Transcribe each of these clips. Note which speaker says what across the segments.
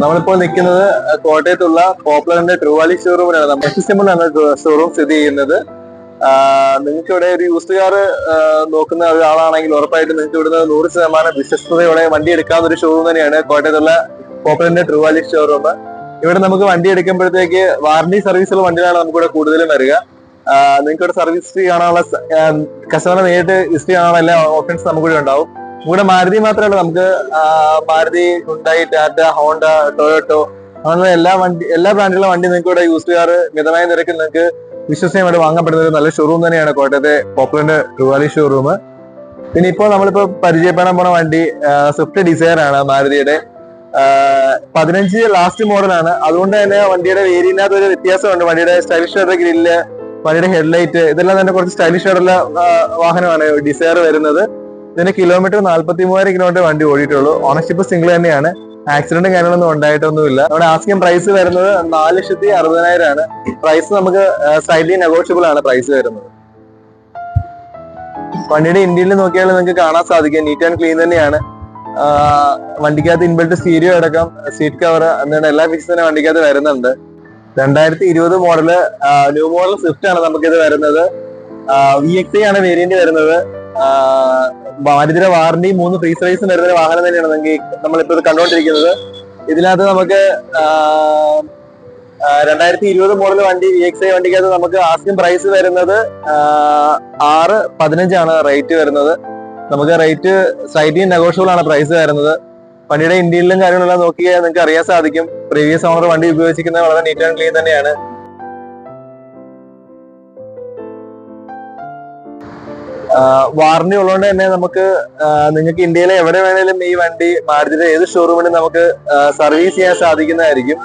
Speaker 1: നമ്മളിപ്പോൾ നിൽക്കുന്നത് കോട്ടയത്തുള്ള പോപ്പുലറിന്റെ ട്രൂവാലി ഷോറൂമിലാണ് നമ്മൾ എക്സിസ്റ്റബിൾ ഷോറൂം സ്ഥിതി ചെയ്യുന്നത്. നിങ്ങൾക്ക് ഇവിടെ ഒരു യൂസ്ഡ് കാർ നോക്കുന്ന ഒരാളാണെങ്കിൽ ഉറപ്പായിട്ട് നിങ്ങൾക്ക് ഇവിടുന്ന് നൂറ് ശതമാനം വിശ്വസ്തയോടെ വണ്ടി എടുക്കാവുന്ന ഒരു ഷോറൂം തന്നെയാണ് കോട്ടയത്തുള്ള പോപ്പുലറിന്റെ ട്രൂവാലി ഷോറൂം ഇവിടെ നമുക്ക് വണ്ടി എടുക്കുമ്പോഴത്തേക്ക് വാറണ്ടി സർവീസുള്ള വണ്ടികളാണ് നമുക്ക് ഇവിടെ കൂടുതലും വരിക. നിങ്ങൾക്ക് ഇവിടെ സർവീസ് ഹിസ്റ്ററി കാണാനുള്ള കസ്റ്റമറെ നേരിട്ട് ഹിസ്റ്ററി കാണാനുള്ള എല്ലാ ഓപ്ഷൻസ് നമുക്കിവിടെ ഉണ്ടാവും. ഇവിടെ മാരുതി മാത്രമല്ല നമുക്ക് മാരുതി ഉണ്ടായി ടാറ്റ ഹോണ്ട ടൊയോട്ടോ അങ്ങനെയുള്ള എല്ലാ വണ്ടി എല്ലാ ബ്രാൻഡിലുള്ള വണ്ടി നിങ്ങൾക്ക് ഇവിടെ യൂസ് ചെയ്യാറ്. മിതമായ നിരക്കിൽ നിങ്ങൾക്ക് വിശ്വസനീയമായിട്ട് വാങ്ങപ്പെടുന്ന ഒരു നല്ല ഷോറൂം തന്നെയാണ് കോട്ടയത്തെ പോപ്പുലറിന്റെ റുവാലി ഷോറൂം പിന്നെ ഇപ്പോൾ നമ്മളിപ്പോ പരിചയപ്പെടാൻ പോണ വണ്ടി സ്വിഫ്റ്റ് ഡിസയർ ആണ് മാരുതിയുടെ. പതിനഞ്ച് ലാസ്റ്റ് മോഡലാണ് അതുകൊണ്ട് തന്നെ വണ്ടിയുടെ വേരിയന്റിനകത്ത് ഒരു വ്യത്യാസമുണ്ട്. വണ്ടിയുടെ സ്റ്റൈലിഷ് ആയിട്ടുള്ള ഗ്രില്ല് വണ്ടിയുടെ ഹെഡ്ലൈറ്റ് ഇതെല്ലാം തന്നെ കുറച്ച് സ്റ്റൈലിഷ് ആയിട്ടുള്ള വാഹനമാണ് ഡിസയർ വരുന്നത്. ഇതിന് കിലോമീറ്റർ നാല്പത്തി മൂവായിരം കിലോമീറ്റർ വണ്ടി ഓടിയിട്ടുള്ളൂ. ഓണർഷിപ്പ് സിംഗിൾ തന്നെയാണ്. ആക്സിഡന്റും കാര്യങ്ങളൊന്നും ഉണ്ടായിട്ടൊന്നുമില്ല. നമ്മുടെ ആസ്കിയം പ്രൈസ് വരുന്നത് നാല് ലക്ഷത്തി അറുപതിനായിരം ആണ് പ്രൈസ് നമുക്ക് സൈഡ്ലി നെഗോഷ്യബിൾ ആണ് പ്രൈസ് വരുന്നത്. വണ്ടിയുടെ ഇന്ത്യയിൽ നോക്കിയാൽ നിങ്ങൾക്ക് കാണാൻ സാധിക്കും. നീറ്റ് ആൻഡ് ക്ലീൻ തന്നെയാണ്. വണ്ടിക്കകത്ത് ഇൻബിൽറ്റ് സ്റ്റീരിയോ അടക്കം സീറ്റ് കവർ അങ്ങനെ എല്ലാ ഫിക്സ് തന്നെ വണ്ടിക്കകത്ത് വരുന്നുണ്ട്. രണ്ടായിരത്തി ഇരുപത് മോഡൽ ന്യൂ മോഡൽ സ്വിഫ്റ്റ് ആണ് നമുക്കിത് വരുന്നത്. വി എക്സ് ആണ് വേരിയന്റ് വരുന്നത്. മാരുതിയുടെ വാറണ്ടി മൂന്ന് ഫ്രീ സർവീസും വരുന്ന വാഹനം തന്നെയാണ് നമുക്ക് നമ്മളിപ്പോ ഇത് കണ്ടുകൊണ്ടിരിക്കുന്നത് ഇതിനകത്ത് നമുക്ക് രണ്ടായിരത്തി ഇരുപത് മോഡൽ വണ്ടി വി എക്സ് ഐ വണ്ടിക്കകത്ത് നമുക്ക് ആസ്കിംഗ് പ്രൈസ് വരുന്നത് ആറ് പതിനഞ്ചാണ് റേറ്റ് വരുന്നത്. നമുക്ക് റേറ്റ് സൈറ്റിൽ നെഗോഷ്യബിൾ ആണ് പ്രൈസ് വരുന്നത്. വണ്ടിയുടെ ഇന്ത്യയിലും കാര്യങ്ങളെല്ലാം നോക്കിയാൽ നിങ്ങൾക്ക് അറിയാൻ സാധിക്കും. പ്രീവിയസ് ഓണർ വണ്ടി ഉപയോഗിച്ചിരിക്കുന്നത് വളരെ നീറ്റ് ആൻഡ് ക്ലീൻ തന്നെയാണ്. വാറണ്ടി ഉള്ളതുകൊണ്ട് തന്നെ നമുക്ക് നിങ്ങൾക്ക് ഇന്ത്യയിലെ എവിടെ വേണേലും ഈ വണ്ടി മാരുതിയുടെ ഏത് ഷോറൂമിലും നമുക്ക് സർവീസ് ചെയ്യാൻ സാധിക്കുന്നതായിരിക്കും.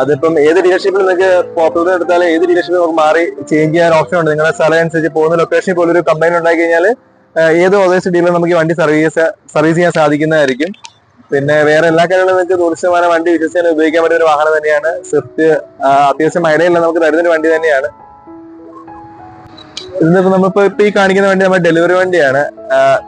Speaker 1: അതിപ്പം ഏത് ഡീലർഷിപ്പിൽ നിങ്ങൾക്ക് പോപ്പുലർ എടുത്താൽ ഏത് ഡീലർഷിപ്പിൽ നമുക്ക് മാറി ചേഞ്ച് ചെയ്യാൻ ഓപ്ഷൻ ഉണ്ട്. നിങ്ങളുടെ സ്ഥലം അനുസരിച്ച് പോകുന്ന ലൊക്കേഷനിൽ പോലും ഒരു കമ്പനി ഉണ്ടായി കഴിഞ്ഞാൽ ഏത് ഓതേഴ്സ് ഡീലർ നമുക്ക് ഈ വണ്ടി സർവീസ് സർവീസ് ചെയ്യാൻ സാധിക്കുന്നതായിരിക്കും. പിന്നെ വേറെ എല്ലാ കാര്യങ്ങളും നിങ്ങൾക്ക് നൂറ് ശതമാനം വണ്ടി വിശ്വസിക്കാൻ ഉപയോഗിക്കാൻ പറ്റിയ ഒരു വാഹനം തന്നെയാണ് സ്വിഫ്റ്റ് അത്യാവശ്യം മൈലേജ് നമുക്ക് തരുന്ന ഒരു വണ്ടി തന്നെയാണ്. ഇതിപ്പോ നമ്മളിപ്പോ ഇപ്പൊ ഈ കാണിക്കുന്ന വണ്ടി നമ്മുടെ ഡെലിവറി വണ്ടിയാണ്.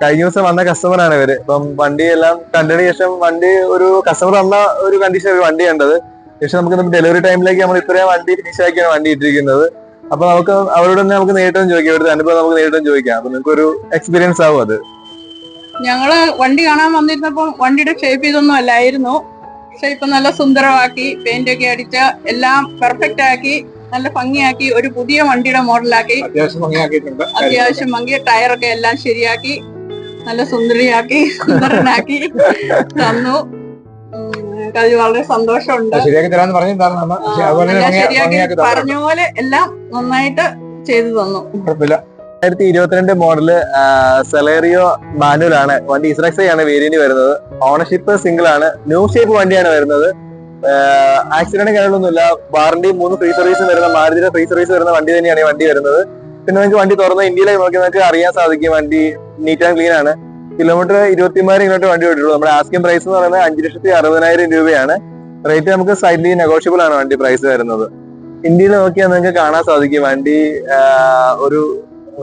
Speaker 1: കഴിഞ്ഞ ദിവസം വന്ന കസ്റ്റമർ ആണ് ഇവർ. ഇപ്പം വണ്ടി എല്ലാം കണ്ടതിന് ശേഷം വണ്ടി ഒരു കസ്റ്റമർ വന്ന ഒരു കണ്ടീഷൻ ഒരു വണ്ടി കണ്ടത്. പക്ഷെ നമുക്ക് ഡെലിവറി ടൈമിലേക്ക് നമ്മൾ ഇത്രയും വണ്ടി ഫിനിഷ് ആക്കിയാണ് വണ്ടി ഇട്ടിരിക്കുന്നത്. അപ്പൊ നമുക്ക് അവരോട് തന്നെ നമുക്ക് നേരിട്ടും ചോദിക്കാം. ഇവിടുത്തെ അനുഭവം നമുക്ക് നേരിട്ടും ചോദിക്കാം. അപ്പൊ നിങ്ങൾക്ക് ഒരു എക്സ്പീരിയൻസ് ആവും അത്.
Speaker 2: ഞങ്ങൾ വണ്ടി കാണാൻ വന്നിരുന്നപ്പോ വണ്ടിയുടെ ഷേപ്പ് ഇതൊന്നും അല്ലായിരുന്നു. പക്ഷെ ഇപ്പൊ നല്ല സുന്ദരമാക്കി പെയിന്റ് ഒക്കെ അടിച്ച് എല്ലാം പെർഫെക്റ്റ് ആക്കി നല്ല ഭംഗിയാക്കി ഒരു പുതിയ വണ്ടിയുടെ മോഡലാക്കി.
Speaker 3: അത്യാവശ്യം ഭംഗിയാക്കിയിട്ടുണ്ട്.
Speaker 2: അത്യാവശ്യം ഭംഗി ടയറൊക്കെ എല്ലാം ശരിയാക്കി നല്ല സുന്ദരിയാക്കി സുന്ദരനാക്കി തന്നു. വളരെ സന്തോഷമുണ്ട്.
Speaker 3: ശരിയാക്കി തരാന്ന് പറഞ്ഞിട്ടുണ്ടായിരുന്നു.
Speaker 2: പറഞ്ഞ പോലെ എല്ലാം നന്നായിട്ട് ചെയ്തു തന്നു.
Speaker 3: കുഴപ്പമില്ല.
Speaker 1: രണ്ടായിരത്തി ഇരുപത്തിരണ്ട് മോഡൽ സെലേറിയോ മാനുവൽ ആണ് വണ്ടി ഇസ്രക്സൈ ആണ് വേരിയന്റ് വരുന്നത്. ഓണർഷിപ്പ് സിംഗിൾ ആണ്. ന്യൂ ഷേപ്പ് വണ്ടിയാണ് വരുന്നത്. ആക്സിഡന്റ് കാര്യങ്ങളൊന്നുമില്ല വാറണ്ടി മൂന്ന് ഫ്രീ സർവീസ് വരുന്ന മാരുതിയുടെ ഫ്രീ സർവീസ് വരുന്ന വണ്ടി തന്നെയാണ് ഈ വണ്ടി വരുന്നത്. പിന്നെ നിങ്ങൾക്ക് വണ്ടി തുറന്ന് ഇന്ത്യയിലെ നോക്കി നിങ്ങൾക്ക് അറിയാൻ സാധിക്കും വണ്ടി നീറ്റ് ആൻഡ് ക്ലീൻ ആണ്. കിലോമീറ്റർ ഇരുപത്തിമായിരം കിലോമീറ്റർ വണ്ടി ഓടിയുള്ളൂ നമ്മുടെ ആസ്കിംഗ് പ്രൈസ് എന്ന് പറയുന്നത് അഞ്ച് ലക്ഷത്തി അറുപതിനായിരം രൂപയാണ്. റേറ്റ് നമുക്ക് സൈഡ്ലി നെഗോഷ്യബിൾ ആണ് വണ്ടി പ്രൈസ് വരുന്നത്. ഇന്ത്യയിൽ നോക്കിയാൽ നിങ്ങൾക്ക് കാണാൻ സാധിക്കും വണ്ടി ഒരു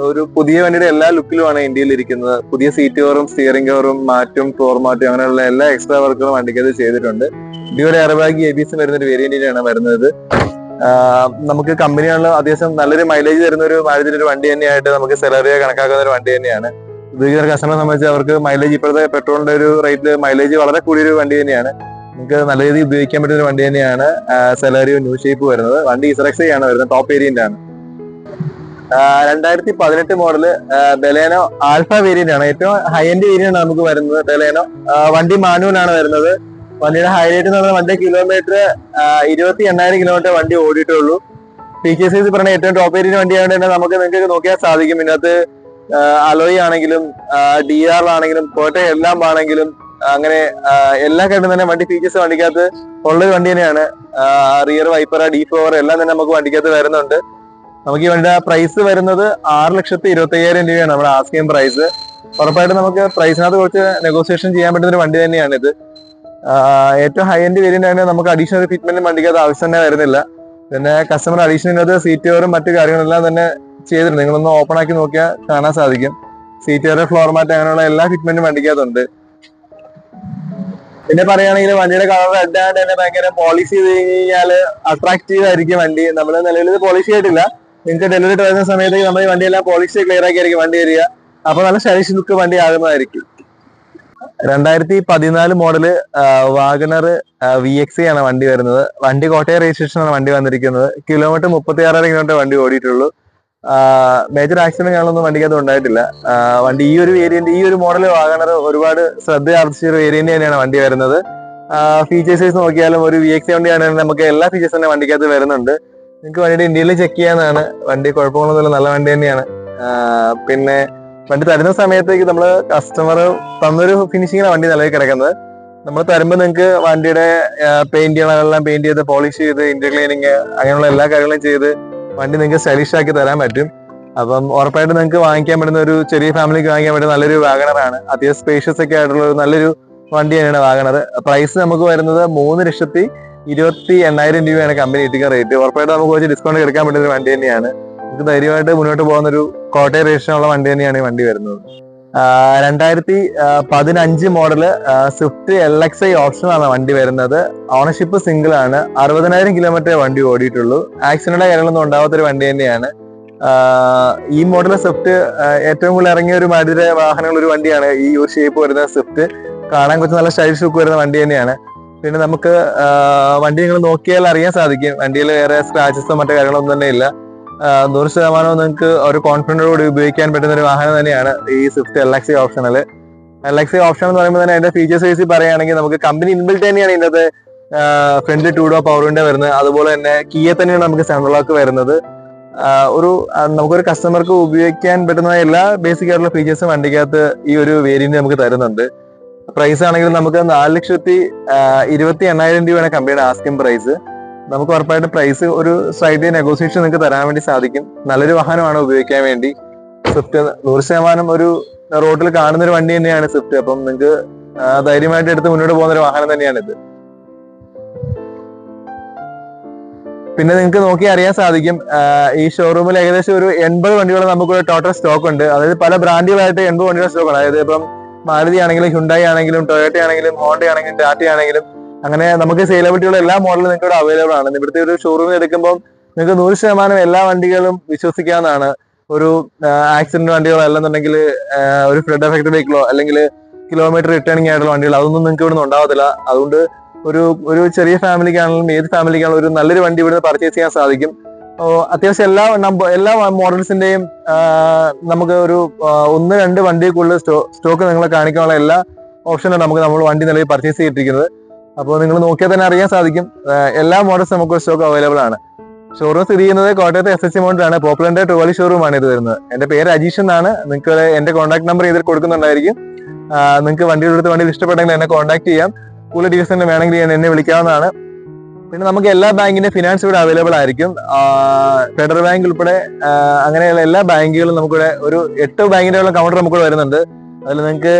Speaker 1: ഒരു പുതിയ വണ്ടിയുടെ എല്ലാ ലുക്കിലുമാണ് ഇന്ത്യയിൽ ഇരിക്കുന്നത്. പുതിയ സീറ്റ് കവറും സ്റ്റിയറിംഗ് കവറും മാറ്റും ഫ്ലോർ മാറ്റും അങ്ങനെയുള്ള എല്ലാ എക്സ്ട്രാ വർക്കുകളും വണ്ടിക്കത് ചെയ്തിട്ടുണ്ട്. Dual airbag A B S വരുന്ന ഒരു വേരിയന്റിനാണ് വരുന്നത്. നമുക്ക് കമ്പനികളിൽ അത്യാവശ്യം നല്ലൊരു മൈലേജ് തരുന്ന ഒരു മാരുതിയുടെ ഒരു വണ്ടി തന്നെയായിട്ട് നമുക്ക് സെലറിയെ കണക്കാക്കുന്ന ഒരു വണ്ടി തന്നെയാണ്. ഉപയോഗിക്കുന്ന കസ്റ്റമറെ സംബന്ധിച്ച് അവർക്ക് മൈലേജ് ഇപ്പോഴത്തെ പെട്രോളിന്റെ ഒരു റേറ്റിൽ മൈലേജ് വളരെ കൂടിയൊരു വണ്ടി തന്നെയാണ്. നമുക്ക് നല്ല രീതിയിൽ ഉപയോഗിക്കാൻ പറ്റുന്ന ഒരു വണ്ടി തന്നെയാണ് സെലറിയോ ന്യൂ ഷേപ്പ് വരുന്നത്. വണ്ടി ഇസറക്സ് ആണ് വരുന്നത് ടോപ്പ് വേരിയന്റ് ആണ്. രണ്ടായിരത്തി പതിനെട്ട് മോഡൽ ബെലേനോ ആൽഫ വേരിയന്റ് ആണ്. ഏറ്റവും ഹൈ എൻഡ് വേരിയന്റ് ആണ് നമുക്ക് വരുന്നത് ബെലേനോ. വണ്ടി മാനുവൽ ആണ് വരുന്നത്. വണ്ടിയുടെ ഹൈലൈറ്റ് എന്ന് പറഞ്ഞാൽ വണ്ടി കിലോമീറ്റർ ഇരുപത്തി എണ്ണായിരം കിലോമീറ്റർ വണ്ടി ഓടിയിട്ടുള്ളൂ. പി കെ സി പറഞ്ഞ ഏറ്റവും ടോപ്പ് ഏരിയ വണ്ടിയായതുകൊണ്ട് തന്നെ നമുക്ക് നിങ്ങൾക്ക് നോക്കിയാൽ സാധിക്കും. ഇതിനകത്ത് അലോയി ആണെങ്കിലും ഡി ആർ ആണെങ്കിലും കോട്ട എല്ലാം ആണെങ്കിലും അങ്ങനെ എല്ലാ കണ്ടും തന്നെ വണ്ടി ഫീച്ചേഴ്സ് വണ്ടിക്കകത്ത് ഉള്ളൊരു വണ്ടി തന്നെയാണ്. റിയർ വൈപ്പർ ഡി ഫോർ എല്ലാം തന്നെ നമുക്ക് വണ്ടിക്കകത്ത് വരുന്നുണ്ട്. നമുക്ക് വണ്ടിയുടെ പ്രൈസ് വരുന്നത് ആറ് ലക്ഷത്തി ഇരുപത്തി അയ്യായിരം രൂപയാണ് നമ്മുടെ ആസ്കിങ് പ്രൈസ് ഉറപ്പായിട്ടും നമുക്ക് പ്രൈസിനകത്ത് കുറച്ച് നെഗോസിയേഷൻ ചെയ്യാൻ പറ്റുന്ന ഒരു വണ്ടി തന്നെയാണ് ഇത് ഏറ്റവും ഹൈ എൻഡ് വേരിയന്റ് ആണ് നമുക്ക് അഡീഷണൽ ഫിറ്റ്മെന്റ് വണ്ടിക്ക് അത് ആവശ്യം തന്നെ വരുന്നില്ല. പിന്നെ കസ്റ്റമർ അഡീഷണൽ സീറ്റ് കവറും മറ്റു കാര്യങ്ങളെല്ലാം തന്നെ ചെയ്തിട്ടുണ്ട്. നിങ്ങളൊന്ന് ഓപ്പൺ ആക്കി നോക്കിയാൽ കാണാൻ സാധിക്കും. സീറ്റ് കവർ ഫ്ലോർ മാറ്റ് അങ്ങനെയുള്ള എല്ലാ ഫിറ്റ്മെന്റും വണ്ടിക്കകത്തുണ്ട്. പിന്നെ പറയുകയാണെങ്കിൽ വണ്ടിയുടെ കളർ റെഡ് ആയിട്ട് തന്നെ ഭയങ്കര പോളിഷ് ചെയ്ത് കഴിഞ്ഞാൽ അട്രാക്റ്റീവ് ആയിരിക്കും വണ്ടി. നമ്മൾ നിലവിൽ പോളിഷ് ചെയ്തിട്ടില്ല. നിങ്ങൾക്ക് ഡെലിവറി വരുന്ന സമയത്തേക്ക് നമ്മൾ ഈ വണ്ടിയെല്ലാം പോളിസി ക്ലിയർ ആക്കി ആയിരിക്കും വണ്ടി വരിക. അപ്പൊ നല്ല സ്റ്റൈലിഷ് ലുക്ക് വണ്ടി ആകുന്നതായിരിക്കും. രണ്ടായിരത്തി പതിനാല് മോഡൽ വാഗണർ വി എക്സ് ആണ് വണ്ടി വരുന്നത്. വണ്ടി കോട്ടയം രജിസ്ട്രേഷൻ ആണ് വണ്ടി വന്നിരിക്കുന്നത്. കിലോമീറ്റർ മുപ്പത്തി ആറായിരം കിലോമീറ്റർ വണ്ടി ഓടിയിട്ടുള്ളൂ. മേജർ ആക്സിഡന്റ് കാണുന്നൊന്നും വണ്ടിക്കകത്ത് ഉണ്ടായിട്ടില്ല. വണ്ടി ഈ ഒരു വേരിയന്റ് ഈ ഒരു മോഡൽ വാഗണർ ഒരുപാട് ശ്രദ്ധ ആർജിച്ച ഒരു വേരിയന്റ് തന്നെയാണ് വണ്ടി വരുന്നത്. ഫീച്ചേഴ്സ് നോക്കിയാലും ഒരു വി എക്സ് വണ്ടിയാണെങ്കിൽ നമുക്ക് എല്ലാ ഫീച്ചേഴ്സ് തന്നെ വണ്ടിക്കകത്ത് വരുന്നുണ്ട്. നിങ്ങൾക്ക് വണ്ടിയുടെ ഇന്ത്യയിൽ ചെക്ക് ചെയ്യാനാണ്. വണ്ടി കുഴപ്പമൊന്നുമില്ല നല്ല വണ്ടി തന്നെയാണ്. പിന്നെ വണ്ടി തരുന്ന സമയത്തേക്ക് നമ്മൾ കസ്റ്റമർ തന്നൊരു ഫിനിഷിങ്ങിലാണ് വണ്ടി നിലവിൽ കിടക്കുന്നത്. നമ്മൾ തരുമ്പോൾ നിങ്ങൾക്ക് വണ്ടിയുടെ പെയിന്റ് ചെയ്യണമെല്ലാം പെയിന്റ് ചെയ്ത് പോളിഷ് ചെയ്ത് ഇന്റർ ക്ലീനിങ് അങ്ങനെയുള്ള എല്ലാ കാര്യങ്ങളും ചെയ്ത് വണ്ടി നിങ്ങൾക്ക് സ്റ്റൈലിഷ് ആക്കി തരാൻ പറ്റും. അപ്പം ഉറപ്പായിട്ട് നിങ്ങൾക്ക് വാങ്ങിക്കാൻ പറ്റുന്ന ഒരു ചെറിയ ഫാമിലിക്ക് വാങ്ങിക്കാൻ പറ്റുന്ന നല്ലൊരു വാഗണറാണ് അത്യാവശ്യം സ്പേഷ്യസ് ഒക്കെ ആയിട്ടുള്ള ഒരു നല്ലൊരു വണ്ടി തന്നെയാണ് വാഗണർ പ്രൈസ് നമുക്ക് വരുന്നത് മൂന്ന് ലക്ഷത്തി ഇരുപത്തി എണ്ണായിരം രൂപയാണ് കമ്പനി ഇട്ടിക്കുന്ന റേറ്റ് ഉറപ്പായിട്ട് നമുക്ക് കുറച്ച് ഡിസ്കൗണ്ട് എടുക്കാൻ പറ്റുന്ന ഒരു വണ്ടി തന്നെയാണ്. നമുക്ക് ധൈര്യമായിട്ട് മുന്നോട്ട് പോകുന്ന ഒരു കോട്ടയം ഉള്ള വണ്ടി തന്നെയാണ് ഈ വണ്ടി വരുന്നത്. രണ്ടായിരത്തി പതിനഞ്ച് model Swift L X I ഓപ്ഷനാണ് വണ്ടി വരുന്നത്. ഓണർഷിപ്പ് സിംഗിൾ ആണ്. അറുപതിനായിരം കിലോമീറ്റർ വണ്ടി ഓടിയിട്ടുള്ളൂ. ആക്സിഡന്റ് കാര്യങ്ങളൊന്നും ഉണ്ടാവാത്തൊരു വണ്ടി തന്നെയാണ്. ഈ മോഡൽ സ്വിഫ്റ്റ് ഏറ്റവും കൂടുതൽ ഇറങ്ങിയ ഒരു മാതിര വാഹനങ്ങൾ ഒരു വണ്ടിയാണ്. ഈ ഒരു ഷേപ്പ് വരുന്ന സ്വിഫ്റ്റ് കാണാൻ കുറച്ച് നല്ല സ്റ്റൈൽ ലുക്ക് വരുന്ന വണ്ടി തന്നെയാണ്. പിന്നെ നമുക്ക് വണ്ടി നിങ്ങൾ നോക്കിയാൽ അറിയാൻ സാധിക്കും. വണ്ടിയിൽ വേറെ സ്ക്രാച്ചസോ മറ്റു കാര്യങ്ങളൊന്നും തന്നെ ഇല്ല. നൂറ് ശതമാനവും നിങ്ങൾക്ക് ഒരു കോൺഫിഡന്റോട് ഉപയോഗിക്കാൻ പറ്റുന്ന ഒരു വാഹനം തന്നെയാണ് ഈ സ്വിഫ്റ്റ് എൽ എക്സ് ഓപ്ഷനിൽ എൽ എക്സ് ഓപ്ഷൻ എന്ന് പറയുമ്പോൾ തന്നെ അതിന്റെ ഫീച്ചേഴ്സ് വൈസ് പറയുകയാണെങ്കിൽ നമുക്ക് കമ്പനി ഇൻബിൽറ്റ് തന്നെയാണ് ഇന്നത്തെ ഫ്രണ്ട് ടൂ ഡോ പവർ വരുന്നത്. അതുപോലെ തന്നെ കിയെ തന്നെയാണ് നമുക്ക് സെൻട്രൽ ലോക്ക് വരുന്നത്. ഒരു നമുക്കൊരു കസ്റ്റമർക്ക് ഉപയോഗിക്കാൻ പറ്റുന്ന എല്ലാ ബേസിക് ആയിട്ടുള്ള ഫീച്ചേഴ്സും വണ്ടിക്കകത്ത് ഈ ഒരു വേരിയന്റ് നമുക്ക് തരുന്നുണ്ട്. പ്രൈസ് ആണെങ്കിൽ നമുക്ക് നാല് ലക്ഷത്തി ഇരുപത്തി എണ്ണായിരം രൂപയാണ് കമ്പനിയുടെ ആസ്കിംഗ് പ്രൈസ് നമുക്ക് ഉറപ്പായിട്ട് പ്രൈസ് ഒരു സൈഡ് നെഗോസിയേഷൻ നിങ്ങൾക്ക് തരാൻ വേണ്ടി സാധിക്കും. നല്ലൊരു വാഹനമാണ് ഉപയോഗിക്കാൻ വേണ്ടി. സ്വിഫ്റ്റ് നൂറ് ശതമാനം ഒരു റോഡിൽ കാണുന്ന ഒരു വണ്ടി തന്നെയാണ് സ്വിഫ്റ്റ് അപ്പം നിങ്ങൾക്ക് ധൈര്യമായിട്ട് എടുത്ത് മുന്നോട്ട് പോകുന്ന ഒരു വാഹനം തന്നെയാണ് ഇത് പിന്നെ നിങ്ങൾക്ക് നോക്കി അറിയാൻ സാധിക്കും ഈ ഷോറൂമിൽ ഏകദേശം ഒരു എൺപത് വണ്ടികൾ നമുക്ക് ടോട്ടൽ സ്റ്റോക്ക് ഉണ്ട്. അതായത് പല ബ്രാൻഡുകളായിട്ട് എൺപത് വണ്ടികളുടെ സ്റ്റോക്ക് ഉണ്ട് അതായത് ഇപ്പം മാരുതി ആണെങ്കിലും ഹുണ്ടായി ആണെങ്കിലും ടൊയോട്ട ആണെങ്കിലും ഹോണ്ട ആണെങ്കിലും ടാറ്റ ആണെങ്കിലും അങ്ങനെ നമുക്ക് സെയിലബിലിറ്റിയുള്ള എല്ലാ മോഡലും നിങ്ങൾക്ക് ഇവിടെ അവൈലബിൾ ആണ്. ഇവിടുത്തെ ഒരു ഷോറൂമിൽ എടുക്കുമ്പോൾ നിങ്ങൾക്ക് നൂറ് ശതമാനം എല്ലാ വണ്ടികളും വിശ്വസിക്കാവുന്നതാണ്. ഒരു ആക്സിഡന്റ് വണ്ടികളോ അല്ലെന്നുണ്ടെങ്കിൽ ഒരു ഫ്ലഡ് എഫക്ട് വെഹിക്കിളോ അല്ലെങ്കിൽ കിലോമീറ്റർ റിട്ടേണിംഗ് ആയിട്ടുള്ള വണ്ടികൾ അതൊന്നും നിങ്ങൾക്ക് ഇവിടെ നിന്ന് ഉണ്ടാവത്തില്ല. അതുകൊണ്ട് ഒരു ഒരു ചെറിയ ഫാമിലിക്കാണെങ്കിലും ഏത് ഫാമിലിക്കാണെങ്കിലും ഒരു നല്ലൊരു വണ്ടി ഇവിടുന്ന് പർച്ചേസ് ചെയ്യാൻ സാധിക്കും. അത്യാവശ്യം എല്ലാ എല്ലാ മോഡൽസിന്റെയും നമുക്ക് ഒരു ഒന്ന് രണ്ട് വണ്ടിക്കുള്ള സ്റ്റോക്ക് നിങ്ങളെ കാണിക്കാനുള്ള എല്ലാ ഓപ്ഷനും നമുക്ക് നമ്മൾ വണ്ടി നിലവിൽ പർച്ചേസ് ചെയ്തിരിക്കുന്നത് അപ്പോൾ നിങ്ങൾ നോക്കിയാൽ തന്നെ അറിയാൻ സാധിക്കും എല്ലാ മോഡൽസ് നമുക്ക് സ്റ്റോക്ക് അവൈലബിൾ ആണ്. ഷോറൂം സ്ഥിതി ചെയ്യുന്നത് കോട്ടയത്തെ എസ് എസ് സി മോണ്ടിലാണ് പോപ്പുലറിന്റെ ട്രോളി ഷോറൂം ആണ് ഇത് വരുന്നത്. എന്റെ പേര് അജീഷ് എന്നാണ്. നിങ്ങൾക്ക് എന്റെ കോൺടാക്ട് നമ്പർ ഇതിൽ കൊടുക്കുന്നുണ്ടായിരിക്കും. നിങ്ങൾക്ക് വണ്ടിയുടെ അടുത്ത് വണ്ടി ഇഷ്ടപ്പെട്ടെങ്കിൽ എന്നെ കോൺടാക്ട് ചെയ്യാം. കൂടുതൽ ഡീറ്റെയിൽസ് വേണമെങ്കിൽ എന്നെ വിളിക്കാവുന്നതാണ്. പിന്നെ നമുക്ക് എല്ലാ ബാങ്കിന്റെ ഫിനാൻസ് ഇവിടെ അവൈലബിൾ ആയിരിക്കും. ഫെഡറൽ ബാങ്ക് ഉൾപ്പെടെ അങ്ങനെയുള്ള എല്ലാ ബാങ്കുകളും നമുക്കിവിടെ ഒരു എട്ട് ബാങ്കിന്റെ ഉള്ള കൗണ്ടർ നമുക്ക് വരുന്നുണ്ട്. അതിൽ നിങ്ങൾക്ക്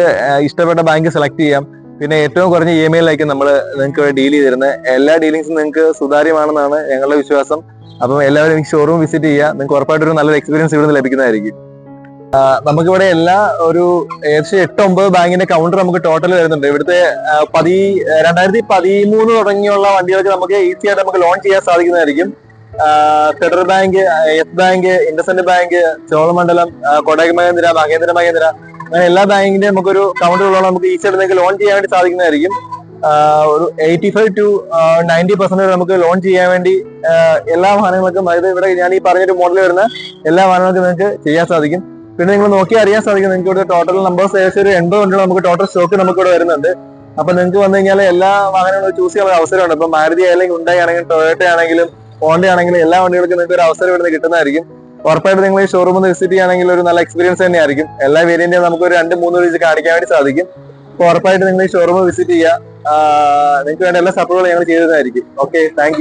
Speaker 1: ഇഷ്ടപ്പെട്ട ബാങ്ക് സെലക്ട് ചെയ്യാം. പിന്നെ ഏറ്റവും കുറഞ്ഞ ഇ എം ഐയിലായിരിക്കും നമ്മൾ നിങ്ങൾക്ക് ഡീൽ ചെയ്തിരുന്നത്. എല്ലാ ഡീലിങ്സും നിങ്ങൾക്ക് സുതാര്യമാണെന്നാണ് ഞങ്ങളുടെ വിശ്വാസം. അപ്പം എല്ലാവരും ഷോറൂം വിസിറ്റ് ചെയ്യുക. നിങ്ങൾക്ക് ഉറപ്പായിട്ടൊരു നല്ലൊരു എക്സ്പീരിയൻസ് ഇവിടുന്ന് ലഭിക്കുന്നതായിരിക്കും. നമുക്കിവിടെ എല്ലാ ഒരു ഏകദേശം എട്ട് ഒമ്പത് ബാങ്കിന്റെ കൗണ്ടർ നമുക്ക് ടോട്ടൽ വരുന്നുണ്ട്. ഇവിടുത്തെ പതി രണ്ടായിരത്തി പതിമൂന്ന് തുടങ്ങിയുള്ള വണ്ടികൾക്ക് നമുക്ക് ഈസി ആയിട്ട് നമുക്ക് ലോൺ ചെയ്യാൻ സാധിക്കുന്നതായിരിക്കും. Federal bank yes bank IndusInd bank Cholamandalam Kotak Mahindra Mahindra Mahindra അങ്ങനെ എല്ലാ ബാങ്കിന്റെയും നമുക്കൊരു കൗണ്ടറുള്ള നമുക്ക് ഈസി ആയിട്ട് നിങ്ങൾക്ക് ലോൺ ചെയ്യാൻ വേണ്ടി സാധിക്കുന്നതായിരിക്കും. ഒരു eighty five to ninety percent നമുക്ക് ലോൺ ചെയ്യാൻ വേണ്ടി എല്ലാ വാഹനങ്ങൾക്കും അതായത് ഇവിടെ ഞാൻ ഈ പറഞ്ഞൊരു മോഡൽ വരുന്ന എല്ലാ വാഹനങ്ങൾക്കും നിങ്ങൾക്ക് ചെയ്യാൻ സാധിക്കും. പിന്നെ നിങ്ങൾ നോക്കി അറിയാൻ സാധിക്കും നിങ്ങൾക്ക് ഇവിടെ ടോട്ടൽ നമ്പേഴ്സ് ഏകദേശം ഒരു എൺപത് വണ്ടികൾ നമുക്ക് ടോട്ടൽ സ്റ്റോക്ക് നമുക്ക് ഇവിടെ വരുന്നുണ്ട്. അപ്പൊ നിങ്ങൾക്ക് വന്നു കഴിഞ്ഞാൽ എല്ലാ വാഹനങ്ങളും ചൂസ് ചെയ്യാനുള്ള അവസരമുണ്ട്. ഇപ്പൊ മാരുതി ആയാലും ഉണ്ടായി ആണെങ്കിലും ടൊയോട്ട ആണെങ്കിലും ഹോണ്ട ആണെങ്കിലും എല്ലാ വണ്ടികൾക്കും നിങ്ങൾക്ക് ഒരു അവസരം ഇവിടുന്ന് കിട്ടുന്നതായിരിക്കും. ഉറപ്പായിട്ട് നിങ്ങൾ ഈ ഷോറൂമിൽ വിസിറ്റ് ചെയ്യുകയാണെങ്കിൽ ഒരു നല്ല എക്സ്പീരിയൻസ് തന്നെയായിരിക്കും. എല്ലാ വേരിയന്റും നമുക്ക് ഒരു രണ്ട് മൂന്ന് വെച്ച് കാണിക്കാൻ വേണ്ടി സാധിക്കും. അപ്പൊ ഉറപ്പായിട്ട് നിങ്ങൾ ഈ ഷോറൂമിൽ വിസിറ്റ് ചെയ്യുക. നിങ്ങൾക്ക് വേണ്ട എല്ലാ സപ്പോർട്ടുകളും ഞങ്ങൾ ചെയ്തതായിരിക്കും ഓക്കെ താങ്ക്